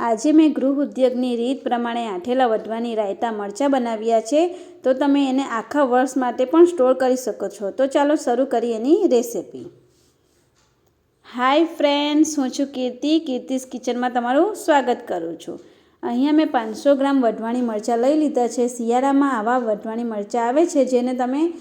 આજે મેં ગૃહ ઉદ્યોગની રીત પ્રમાણે આઠેલા વઢવાની રાયતા મરચાં બનાવ્યા છે, તો તમે એને આખા વર્ષ માટે પણ સ્ટોર કરી શકો છો. તો ચાલો શરૂ કરીએ એની રેસિપી. હાય ફ્રેન્ડ્સ, હું છું કીર્તિ. કીર્તિસ કિચનમાં તમારું સ્વાગત કરું છું. અહીંયા મેં પાંચસો ગ્રામ વઢવાણી મરચાં લઈ લીધા છે. શિયાળામાં આવા વઢવાણી મરચાં આવે છે, જેને તમે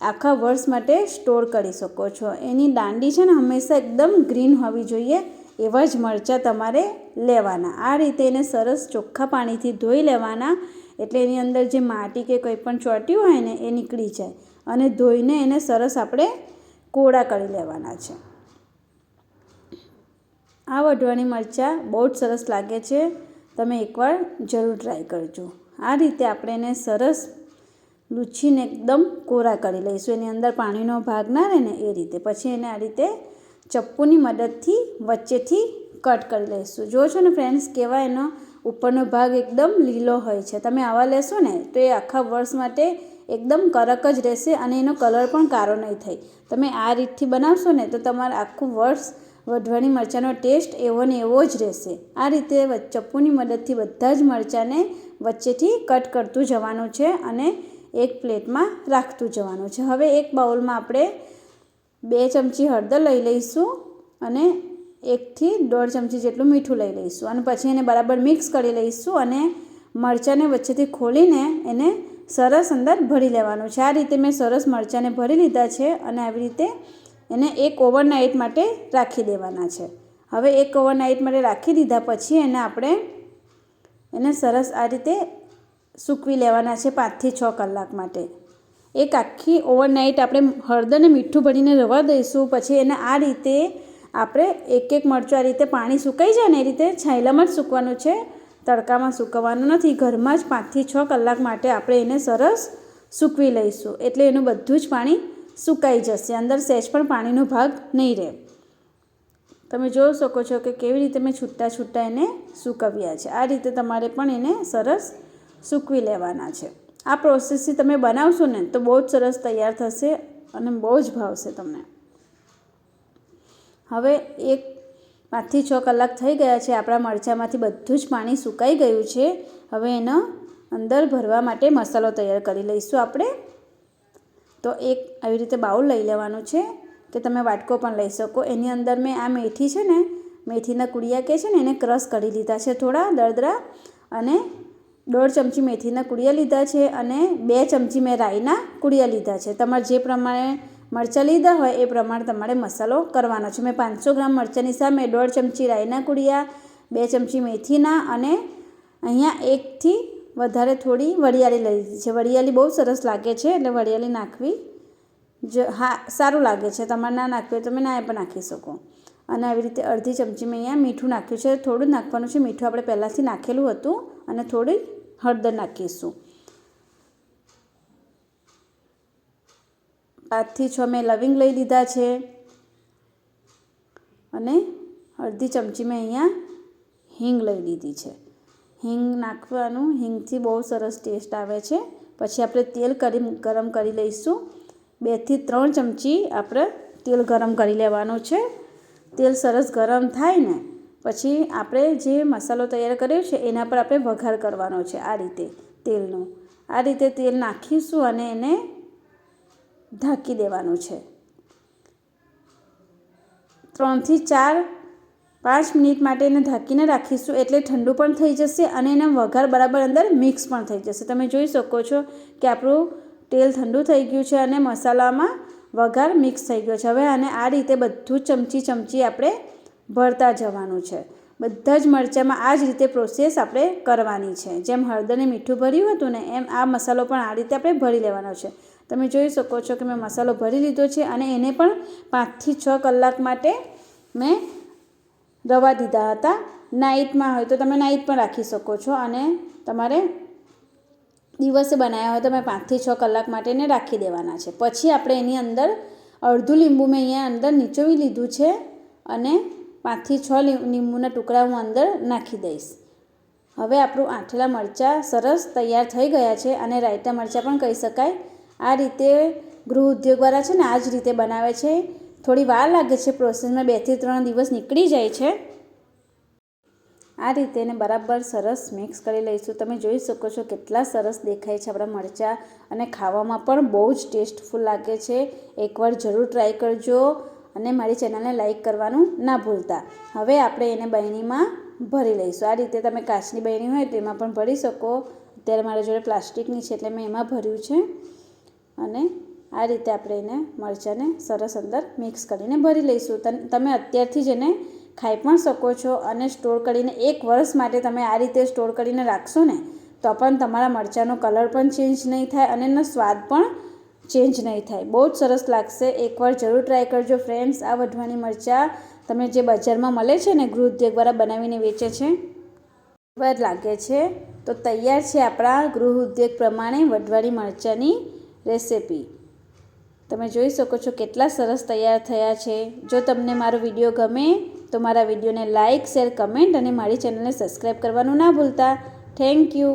આખા વર્ષ માટે સ્ટોર કરી શકો છો. એની દાંડી છે ને, હંમેશા એકદમ ગ્રીન હોવી જોઈએ. એવા જ મરચાં તમારે લેવાના. આ રીતે એને સરસ ચોખ્ખા પાણીથી ધોઈ લેવાના. એટલે એની અંદર જે માટી કે કંઈ પણ ચોટ્યું હોય ને, એ નીકળી જાય. અને ધોઈને એને સરસ આપણે કોળા કરી લેવાના છે. આ વઢવાની મરચાં બહુ જ સરસ લાગે છે. તમે એકવાર જરૂર ટ્રાય કરજો. આ રીતે આપણે એને સરસ લૂછીને એકદમ કોરા કરી લઈશું. એની અંદર પાણીનો ભાગ ના રહે ને, એ રીતે. પછી એને આ રીતે ચપ્પુની મદદથી વચ્ચેથી કટ કરી લઈશું. જો છો ને ફ્રેન્ડ્સ કેવા એનો ઉપરનો ભાગ એકદમ લીલો હોય છે. તમે આવા લેશો ને, તો એ આખા વર્ષ માટે એકદમ કરક જ રહેશે અને એનો કલર પણ કારો નહીં થાય. તમે આ રીતથી બનાવશો ને, તો તમારે આખું વર્ષ વઢવાની મરચાંનો ટેસ્ટ એવો ને એવો જ રહેશે. આ રીતે ચપ્પુની મદદથી બધા જ મરચાંને વચ્ચેથી કટ કરતું જવાનું છે અને એક પ્લેટમાં રાખતું જવાનું છે. હવે એક બાઉલમાં આપણે બે ચમચી હળદર લઈ લઈશું અને એકથી દોઢ ચમચી જેટલું મીઠું લઈ લઈશું. અને પછી એને બરાબર મિક્સ કરી લઈશું અને મરચાંને વચ્ચેથી ખોલીને એને સરસ અંદર ભરી લેવાનું છે. આ રીતે મેં સરસ મરચાંને ભરી લીધા છે અને આવી રીતે એને એક ઓવરનાઇટ માટે રાખી દેવાના છે. હવે એક ઓવરનાઇટ માટે રાખી દીધા પછી એને આપણે એને સરસ આ રીતે સૂકવી લેવાના છે પાંચથી છ કલાક માટે. એક આખી ઓવરનાઇટ આપણે હળદર ને મીઠું ભરીને રવા દઈશું. પછી એને આ રીતે આપણે એક એક મરચું આ રીતે પાણી સુકાઈ જાય ને એ રીતે છાંયલામાં જ સૂકવાનું છે. તડકામાં સૂકવવાનું નથી. ઘરમાં જ પાંચથી છ કલાક માટે આપણે એને સરસ સૂકવી લઈશું. એટલે એનું બધું જ પાણી સુકાઈ જશે. અંદર સહેજ પણ પાણીનો ભાગ નહીં રહે. તમે જોઈ શકો છો કે કેવી રીતે મેં છૂટા છૂટા એને સૂકવ્યા છે. આ રીતે તમારે પણ એને સરસ સૂકવી લેવાના છે. આ પ્રોસેસથી તમે બનાવશો ને, તો બહુ જ સરસ તૈયાર થશે અને બહુ જ ભાવશે તમને. હવે એક પાંચથી છ કલાક થઈ ગયા છે, આપણા મરચાંમાંથી બધું જ પાણી સુકાઈ ગયું છે. હવે એનો અંદર ભરવા માટે મસાલો તૈયાર કરી લઈશું આપણે. તો એક આવી રીતે બાઉલ લઈ લેવાનું છે, કે તમે વાટકો પણ લઈ શકો. એની અંદર મેં આ મેથી છે ને, મેથીના કુડિયા કે છે ને, એને ક્રશ કરી લીધા છે થોડા દરદરા અને દોઢ ચમચી મેથીના કુડિયા લીધા છે અને બે ચમચી મેં રાઈના કુડિયા લીધા છે. તમારે જે પ્રમાણે મરચાં લીધા હોય એ પ્રમાણે તમારે મસાલો કરવાનો છે. મેં પાંચસો ગ્રામ મરચાંની સામે દોઢ ચમચી રાઈના કુડિયા બે ચમચી મેથીના અને અહીંયા એકથી વધારે થોડી વરિયાળી લઈ લીધી છે. વરિયાળી બહુ સરસ લાગે છે એટલે વરિયાળી નાખવી જ હા, સારું લાગે છે. તમારે ના નાખવી હોય તમે ના પણ નાખી શકો. અને આવી રીતે અડધી ચમચી મેં અહીંયા મીઠું નાખ્યું છે. થોડું નાખવાનું છે. મીઠું આપણે પહેલાંથી નાખેલું હતું અને થોડી હળદર નાખીશું પાંચથી છ મેં લવિંગ લઈ લીધા છે. અને અડધી ચમચી મેં અહીંયા હિંગ લઈ લીધી છે. હિંગ નાખવાનું, હિંગથી બહુ સરસ ટેસ્ટ આવે છે. પછી આપણે તેલ કરી, ગરમ કરી લઈશું. બેથી ત્રણ ચમચી આપણે તેલ ગરમ કરી લેવાનું છે. તેલ સરસ ગરમ થાય ને પછી આપણે જે મસાલો તૈયાર કર્યો છે, એના પર આપણે વઘાર કરવાનો છે આ રીતે તેલનો. આ રીતે તેલ નાખીશું અને એને ઢાંકી દેવાનું છે. ત્રણથી ચાર, પાંચ મિનિટ માટે એને ઢાંકીને રાખીશું એટલે ઠંડુ પણ થઈ જશે અને એને વઘાર બરાબર અંદર મિક્સ પણ થઈ જશે. તમે જોઈ શકો છો કે આપણું તેલ ઠંડુ થઈ ગયું છે અને મસાલામાં વઘાર મિક્સ થઈ ગયો છે. હવે આને આ રીતે બધું ચમચી ચમચી આપણે ભરતા જવાનું છે. બધા જ મરચાંમાં આ જ રીતે પ્રોસેસ આપણે કરવાની છે. જેમ હળદરને મીઠું ભર્યું હતું ને એમ આ મસાલો પણ આ રીતે આપણે ભરી લેવાનો છે. તમે જોઈ શકો છો કે મેં મસાલો ભરી લીધો છે અને એને પણ પાંચથી છ કલાક માટે મેં રવા દીધા હતા. નાઇટમાં હોય તો તમે નાઇટ પણ રાખી શકો છો અને તમારે દિવસે બનાવ્યા હોય તો મેં પાંચથી છ કલાક માટે એને રાખી દેવાના છે. પછી આપણે એની અંદર અડધું લીંબુ મેં અહીંયા અંદર નીચોવી લીધું છે અને પાંચથી છ લીંબુના ટુકડા હું અંદર નાખી દઈશ. હવે આપણું આઠેલા મરચાં સરસ તૈયાર થઈ ગયા છે અને રાયતા મરચાં પણ કહી શકાય. આ રીતે ગૃહ ઉદ્યોગવાળા છે ને, આ જ રીતે બનાવે છે. થોડી વાર લાગે છે પ્રોસેસમાં બેથી ત્રણ દિવસ નીકળી જાય છે. આ રીતે એને બરાબર સરસ મિક્સ કરી લઈશું. તમે જોઈ શકો છો કેટલા સરસ દેખાય છે આપણા મરચાં. અને ખાવામાં પણ બહુ જ ટેસ્ટફુલ લાગે છે. એકવાર જરૂર ટ્રાય કરજો. અને મારી ચેનલને લાઇક કરવાનું ના ભૂલતા. હવે આપણે એને બહેણીમાં ભરી લઈશું. આ રીતે તમે કાચની બહેણી હોય તો એમાં પણ ભરી શકો. અત્યારે મારા જોડે પ્લાસ્ટિકની છે એટલે મેં એમાં ભર્યું છે. અને આ રીતે આપણે એને મરચાંને સરસ અંદર મિક્સ કરીને ભરી લઈશું. તમે અત્યારથી જ એને ખાઈ પણ શકો છો અને સ્ટોર કરીને એક વર્ષ માટે તમે આ રીતે સ્ટોર કરીને રાખશો ને, તો પણ તમારા મરચાંનો કલર પણ ચેન્જ નહીં થાય અને એનો સ્વાદ પણ ચેન્જ નહીં થાય. બહુ જ સરસ લાગશે. એકવાર જરૂર ટ્રાય કરજો ફ્રેન્ડ્સ આ વઢવાની મરચાં તમે જે બજારમાં મળે છે ને, ગૃહ ઉદ્યોગવાળા બનાવીને વેચે છે, વાર લાગે છે. તો તૈયાર છે આપણા ગૃહ ઉદ્યોગ પ્રમાણે વઢવાની મરચાંની રેસિપી. તમે જોઈ શકો છો કેટલા સરસ તૈયાર થયા છે. જો તમને મારો વીડિયો ગમે, તો મારા વિડીયોને લાઇક શેર કમેન્ટ અને મારી ચેનલને સબસ્ક્રાઈબ કરવાનું ના ભૂલતા. Thank you